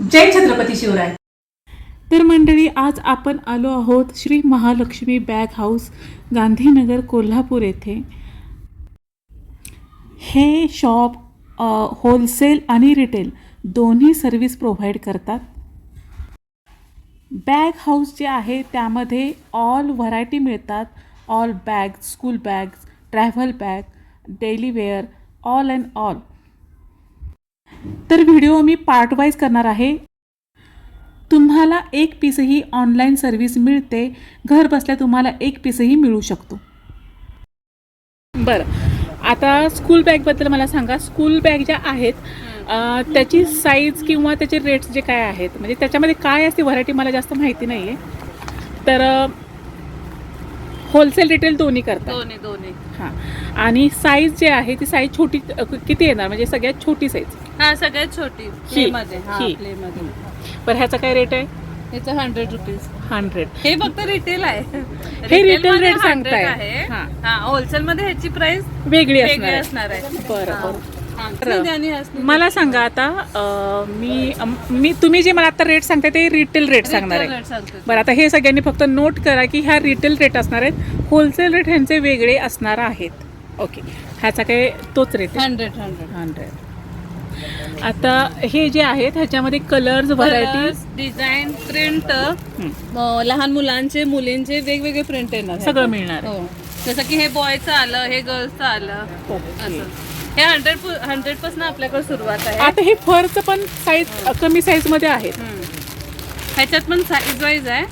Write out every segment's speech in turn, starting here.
जय छत्रपती शिवराय. तर मंडळी आज आपण आलो आहोत श्री महालक्ष्मी बॅग हाऊस गांधीनगर कोल्हापूर येथे. हे शॉप होलसेल आणि रिटेल दोन्ही सर्व्हिस प्रोव्हाइड करतात. बॅग हाऊस जे आहे त्यामध्ये ऑल व्हरायटी मिळतात. All bag school bags travel bag daily wear all and all. तर व्हिडिओ मी पार्ट वाईज करणार आहे. तुम्हाला एक पीसही ऑनलाईन सर्व्हिस मिळते. घर बसल्या तुम्हाला एक पीसही मिळू शकतो. बरं. आता स्कूल बॅगबद्दल मला सांगा. स्कूल बॅग ज्या आहेत त्याची साईज किंवा त्याचे रेट्स जे काय आहेत? म्हणजे त्याच्यामध्ये काय असते? व्हरायटी मला जास्त माहिती नाही आहे तर होलसेल रिटेल दोन्ही करतात. दोन्ही दोन्ही. हां. आणि साईज जे आहे ती साईज छोटी अ, किती येणार? म्हणजे सगळ्यात छोटी साईज हा सगळ्यात छोटी. ही. प्ले मध्ये हा ही. प्ले मध्ये बरं ह्याचा काय रेट आहे? याचं हंड्रेड रुपीज हंड्रेड हे फक्त रिटेल आहे. हे rate 100 सांगताय. आहे. हा. हा होलसेल मध्ये ह्याची प्राइस वेगळी असणार वेगळी आहे. असणार आहे. बरं हा. बरं. मला सांगा आता अं, मी मी तुम्ही जे मला आता रेट सांगताय ते रिटेल रेट सांगणार आहे. बरं आता हे सगळ्यांनी फक्त नोट करा की ह्या रिटेल रेट असणार आहेत. होलसेल रेट ह्यांचे वेगळे असणार आहेत. ओके ह्याचा काय तोच रेट आहे. हंड्रेड हंड्रेड हंड्रेड आता हे जे आहेत ह्याच्यामध्ये कलर्स व्हरायटी डिझाईन प्रिंट लहान मुलांचे मुलींचे वेगवेगळे प्रिंट येणार सगळं मिळणार आहे. हो. जसं की हे बॉयचं आलं हे गर्ल्सचं आलं. ओके. असं. हे हंड्रेड हंड्रेडपासून आपल्याकडे सुरुवात आहे. आता हे फरचं पण साईज कमी साईजमध्ये हम्म. ह्याच्यात पण साईज वाईज आहे.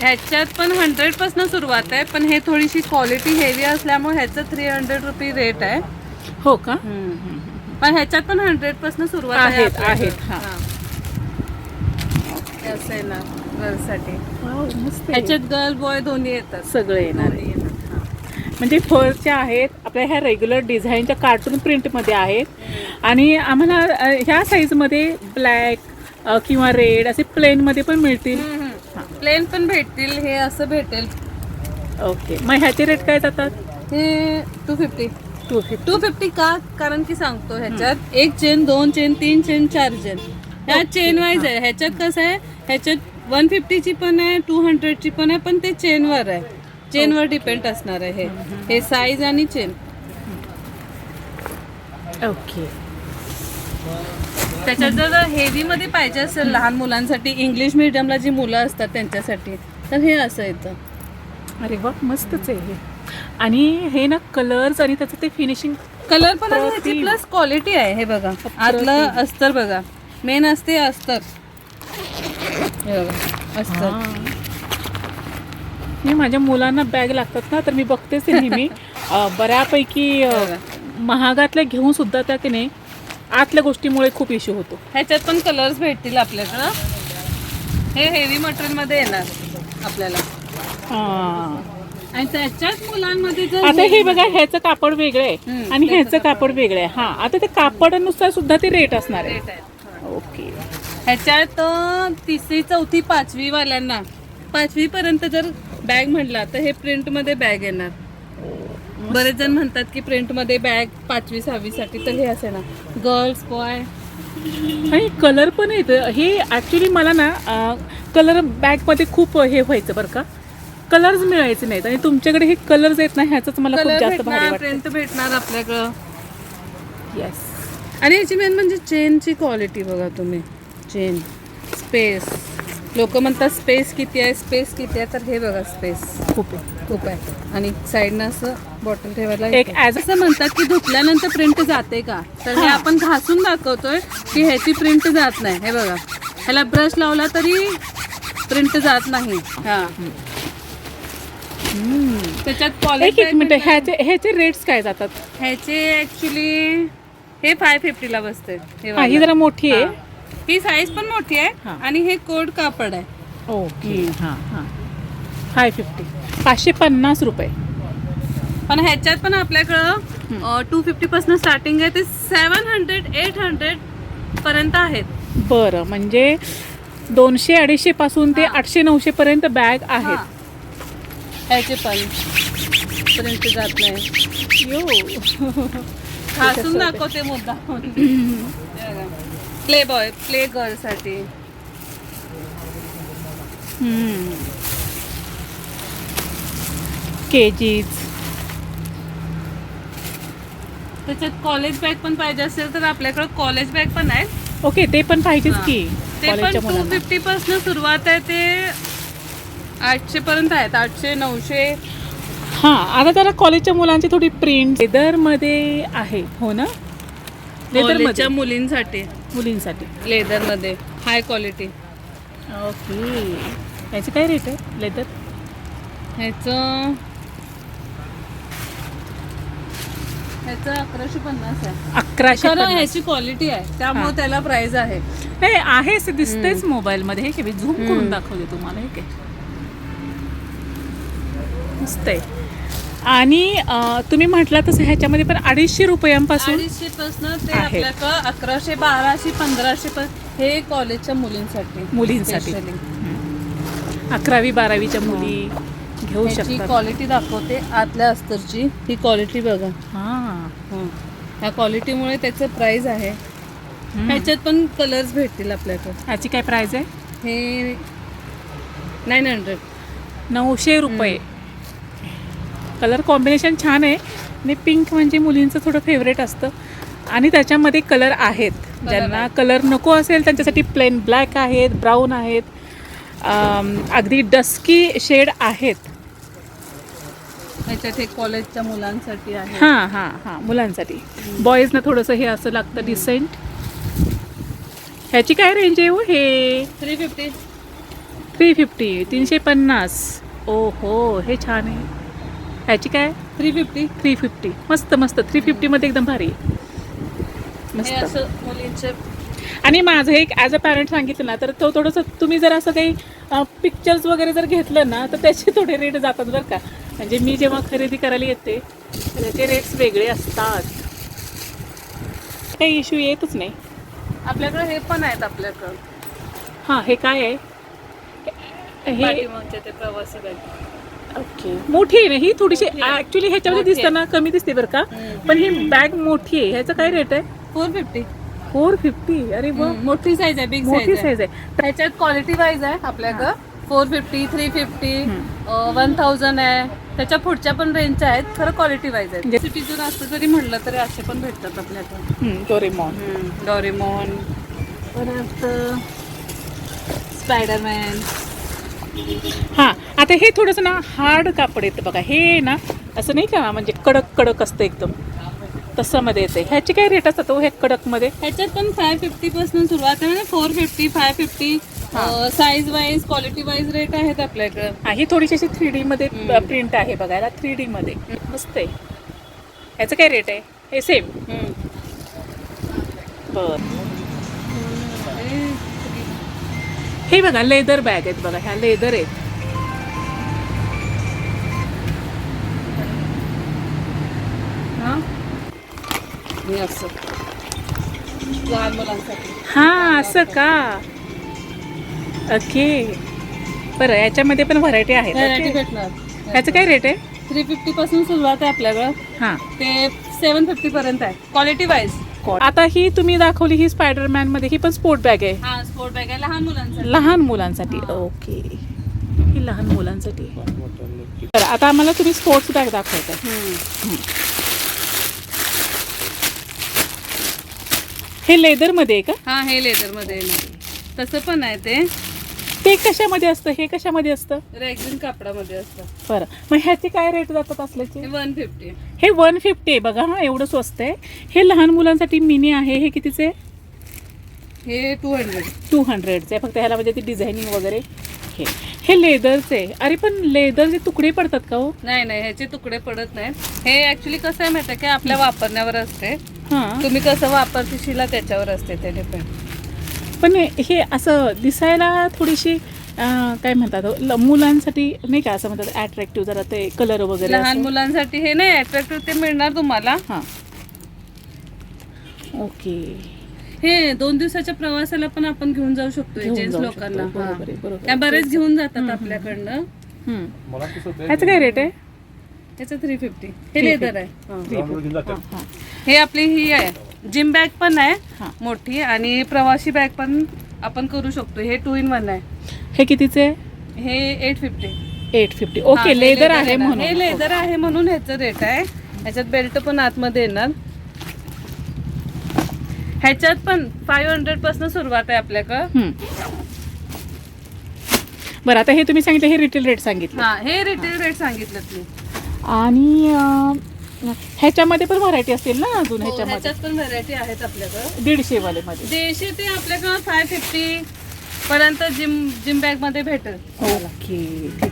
ह्याच्यात पण हंड्रेडपासून सुरुवात आहे. पण हे थोडीशी क्वालिटी हेवी असल्यामुळे ह्याचं थ्री हंड्रेड रुपी रेट आहे. हो का? पण ह्याच्यात पण हंड्रेडपासून सुरुवात आहे आहेत, आपल्याकडे. आहेत, असं आहे ना आहे. ह्याच्यात गर्ल बॉय दोन्ही येतात. सगळे येणार. आहे. म्हणजे फरच्या आहेत आपल्या ह्या रेग्युलर डिझाईनच्या कार्टून प्रिंटमध्ये आहेत. आणि आम्हाला ह्या साईजमध्ये ब्लॅक किंवा रेड असे प्लेनमध्ये पण मिळतील. प्लेन पण भेटतील हे असं भेटेल. ओके मग ह्याचे रेट काय जातात? हे two fifty two fifty two fifty का? कारण की सांगतो ह्याच्यात एक चेन दोन चेन तीन चेन चार चेन ह्या चेन वाईज आहे. ह्याच्यात कसं आहे? ह्याच्यात वन फिफ्टीची पण आहे टू हंड्रेडची पण आहे पण ते चेनवर आहे. चेनवर डिपेंड असणार आहे. हे हे साईज आणि चेन ओके त्याच्यात जर हेवी मध्ये पाहिजे असेल लहान मुलांसाठी इंग्लिश मिडियमला जी मुलं असतात त्यांच्यासाठी तर हे असं येतं. अरे वा मस्तच आहे हे. आणि हे ना कलर्स आणि त्याचं ते फिनिशिंग कलर पण आहे ह्याची. प्लस क्वालिटी आहे हे बघा. आतलं अस्तर बघा. मेन असते अस्तर. हे बघा अस्तर. मी माझ्या मुलांना बॅग लागतात ना तर मी बघतेच नेहमी बऱ्यापैकी महागातल्या घेऊन सुद्धा त्या की नाही आतल्या गोष्टीमुळे खूप इश्यू होतो. ह्याच्यात पण कलर्स भेटतील आपल्याकडं हे? हेवी मटेरियलमध्ये येणार आपल्याला. हा. आणि त्याच्यात मुलांमध्ये आता हे बघा ह्याचं कापड वेगळं आहे. आणि ह्याचं कापड. वेगळं आहे. हा आता ते कापडानुसार सुद्धा ते रेट असणार आहे. ओके ह्याच्यात तिसरी चौथी पाचवी वाल्यांना पाचवी पर्यंत जर बॅग म्हटला तर हे प्रिंटमध्ये बॅग येणार. बरेच जण म्हणतात की प्रिंटमध्ये बॅग पाचवी सहावी साठी तर हे असे ना गर्ल्स बॉय आणि कलर पण आहेत हे ऍक्च्युली मला ना कलर बॅगमध्ये खूप हे व्हायचं बरं का. कलर्स मिळायचे नाहीत. आणि तुमच्याकडे हे कलर्स आहेत ना ह्याच मला खूप जास्त भारी प्रिंट भेटणार आपल्याकडं. येस आणि याची मेन म्हणजे चेनची क्वालिटी बघा तुम्ही. चेन स्पेस लोक म्हणतात स्पेस किती आहे स्पेस किती आहे तर हे बघा स्पेस खूप आहे. खूप आहे. आणि साईडनं असं बॉटल ठेवायला एक येते. as- असं म्हणतात की धुतल्यानंतर प्रिंट जाते का? तर हे हा. आपण घासून दाखवतोय की ह्याची प्रिंट जात नाही. हे बघा. ह्याला ब्रश लावला तरी प्रिंट जात नाही. हा. त्याच्यात एक क्वालिटी एक मिनिट. ह्याचे ह्याचे रेट्स काय जातात? ह्याचे ऍक्च्युली हे फाय फिफ्टीला बसते हे हा ही. जरा मोठी आहे. हा. साईज पण मोठी आहे हा. आणि हे कोड कापड आहे. ओके हां हां. फाय फिफ्टी पाचशे पन्नास रुपये. पण ह्याच्यात पण आपल्याकडं टू फिफ्टी पासून स्टार्टिंग आहे ते सेवन हंड्रेड एट हंड्रेड पर्यंत आहेत. बरं म्हणजे दोनशे अडीचशे पासून ते आठशे नऊशे पर्यंत बॅग हा. आहेत. ह्याचे पण पर्यंत जात नाही. यो. घासून दाखवते मुद्दा प्ले बॉय प्ले गर्लसाठी केजीज. त्याच्यात कॉलेज बॅग पण पाहिजे असेल तर आपल्याकडे कॉलेज बॅग पण आहेत. ओके ते पण पाहिजेच हा. की ते पण कॉलेजच्या टू मुलांना. फिफ्टी पासून सुरुवात आहे ते आठशे पर्यंत आहेत आठशे नऊशे. हा आता जरा कॉलेजच्या मुलांची थोडी प्रिंट लेदरमध्ये आहे हो ना? लेदरमध्ये. कॉलेजच्या मुलींसाठी. मुलींसाठी. लेदरमध्ये हाय क्वालिटी ओके. याचे काय रेट आहे? लेदर? ह्याचं ह्याचं अकराशे पन्नास आहे. अकराशे पन्नास. ह्याची क्वालिटी आहे. हा. त्यामुळे त्याला प्राइस आहे. नाही आहे असं दिसतेच मोबाईल मध्ये. हे की मी झूम करून. दाखवते तुम्हाला. हे काय मस्त आहे. आणि अं, तुम्ही म्हटलं तसं ह्याच्यामध्ये पण अडीचशे रुपयांपासून अडीचशे पासून ते आहे. आपल्याकडं अकराशे बाराशे पंधराशे हे कॉलेजच्या मुलींसाठी. मुलींसाठी. Specially. अकरावी बारावीच्या मुली घेऊ ह्याची शकतात. क्वालिटी दाखवते आतल्या अस्तरची. ही क्वालिटी बघा. हा. हं. ह्या क्वालिटीमुळे त्याचं प्राइस आहे. ह्याच्यात पण कलर्स भेटतील आपल्याकडे. ह्याची काय प्राइस आहे? हे नाईन हंड्रेड नऊशे रुपये. कलर कॉम्बिनेशन छान आहे. आणि पिंक म्हणजे मुलींचं थोडं फेवरेट असतं. आणि त्याच्यामध्ये कलर आहेत. ज्यांना. कलर नको असेल त्यांच्यासाठी प्लेन ब्लॅक आहेत ब्राऊन आहेत. अगदी डस्की शेड आहेत. ह्याच्यात हे कॉलेजच्या मुलांसाठी आहे. हां हां हां मुलांसाठी. बॉईजना थोडंसं हे असं लागतं डिसेंट ह्याची काय रेंज आहे हो हे? थ्री फिफ्टी थ्री फिफ्टी तीनशे पन्नास. ओ हो हे छान आहे. ह्याची काय? थ्री फिफ्टी थ्री फिफ्टी मस्त मस्त. थ्री फिफ्टीमध्ये एकदम भारी हे मस्त. असं मुलींचे आणि माझं एक ॲज अ पॅरेंट सांगितलं ना तर तो थोडंसं तुम्ही जर असं काही पिक्चर्स वगैरे जर घेतलं ना तर त्याचे थोडे रेट जातात बरं का. म्हणजे मी जेव्हा खरेदी करायला येते तर त्याचे रेट्स वेगळे असतात. काही इश्यू येतच नाही. आपल्याकडे हे पण आहेत आपल्याकडं. हां हे काय आहे? हे पाठीमागचे ते प्रवासी बॅग. ओके मोठी आहे ना ही थोडीशी. ऍक्च्युली ह्याच्यामध्ये मोठी दिसतं ना कमी दिसते बरं का. पण ही बॅग मोठी आहे. ह्याचं काय रेट आहे? फोर फिफ्टी फोर फिफ्टी अरे वा. मोठी साईज आहे बिग मोठी साईज आहे. त्याच्यात क्वालिटी वाईज आहे आपल्याकडं. Four fifty three fifty one thousand आहे. त्याच्या पुढच्या पण रेंजच्या आहेत खरं क्वालिटी वाईज आहे म्हणजे- सिटी जर असतं जरी म्हणलं तरी असे पण भेटतात आपल्याकडं. डोरेमॉन डॉरेमॉन परत स्पायडरमॅन हा आता हे थोडंसं ना हार्ड कापड येतं बघा. हे ना असं नाही का म्हणजे कडक कडक असतं एकदम. तसं मध्ये येते ह्याची काय रेट असतात हो हे कडकमध्ये ह्याच्यात पण फाय फिफ्टी पासून सुरुवात आहे. Four fifty five fifty size wise quality wise rate आहेत आपल्याकडं. हा ही थोडीशी अशी थ्री डी मध्ये. प्रिंट आहे बघायला थ्री डी मध्ये. मस्त आहे. ह्याचं काय रेट आहे? हे सेम बर. हे बघा लेदर बॅग आहेत बघा ह्या लेदर आहेत. हा? असं. हा का? ओके. बरं याच्यामध्ये पण व्हरायटी आहेत. व्हरायटी. भेटणार. ह्याचं काय रेट आहे? थ्री फिफ्टी पासून सुरुवात आहे आपल्याकडं. हां. ते सेवन फिफ्टी पर्यंत आहे. क्वालिटी वाईज आता ही तुम्ही दाखवली ही स्पायडरमॅनमध्ये ही पण स्पोर्ट बॅग आहे. हा स्पोर्ट बॅग आहे लहान मुलांसाठी. लहान मुलांसाठी. ओके ही लहान मुलांसाठी. बरं आता आम्हाला तुम्ही स्पोर्ट्स बॅग दाखवताय. हम्म. हे लेदरमध्ये आहे का? हा हे लेदरमध्ये तसं पण आहे ते. ते कशामध्ये असतं? हे कशामध्ये असतं? रेग्झिन कापडामध्ये असतं. बरं. मग ह्याचे काय रेट जातात असल्याचे? हे वन फिफ्टी हे वन फिफ्टी आहे. बघा हा एवढं स्वस्त आहे. हे लहान मुलांसाठी मिनी आहे. हे कितीचे? हे टू हंड्रेड टू हंड्रेडचे फक्त ह्याला म्हणजे ती डिझायनिंग वगैरे. हे. हे लेदरचे अरे पण लेदरचे तुकडे पडतात का हो? नाही नाही. ह्याचे तुकडे पडत नाहीत. हे ऍक्च्युली कसं आहे माहिती आहे की? आपल्या वापरण्यावर असते. हां. तुम्ही कसं वापरशीला त्याच्यावर असते ते डिपेंड पण हे असं दिसायला थोडीशी अं, काय म्हणतात ल- मुलांसाठी नाही का असं म्हणतात अट्रॅक्टिव्ह जरा ते कलर वगैरे लहान असं. मुलांसाठी हे नाही अट्रॅक्टिव्ह ते मिळणार तुम्हाला. हां. ओके. हे दोन दिवसाच्या प्रवासाला पण आपण घेऊन जाऊ शकतो घेऊन जेंट्स जाऊ लोकांना. शकतो. बरोबर आहे. बरोबर त्या. बरेच घेऊन जातात आपल्याकडनं. हम्म. ह्याचं काय रेट आहे? त्याचं थ्री फिफ्टी हे लेदर आहे. हा. हां हां. हे आपली ही आहे. जिम बॅग पण आहे. हां. मोठी आणि प्रवासी बॅग पण आपण करू शकतो. हे टू इन वन आहे. हे कितीचे आहे? हे eight fifty eight fifty okay leather आहे म्हणून. हे लेदर आहे म्हणून ह्याचं रेट आहे. ह्याच्यात बेल्ट पण आतमध्ये येणार. ह्याच्यात पण फाईव्ह हंड्रेडपासून सुरुवात आहे आपल्याकडं. बरं आता हे तुम्ही सांगितलं हे रिटेल रेट सांगितलं. हा हे रिटेल रेट सांगितलं मी आणि अं, ह्याच्यामध्ये पण व्हरायटी असतील ना अजून हो, ह्याच्यामध्ये? ह्याच्यात पण व्हरायटी आहेत आपल्याकडं. दीडशे वाले मध्ये देशी ते आपल्याकडं फाय फिफ्टी पर्यंत जिम जिम बॅगमध्ये भेटेल. ओके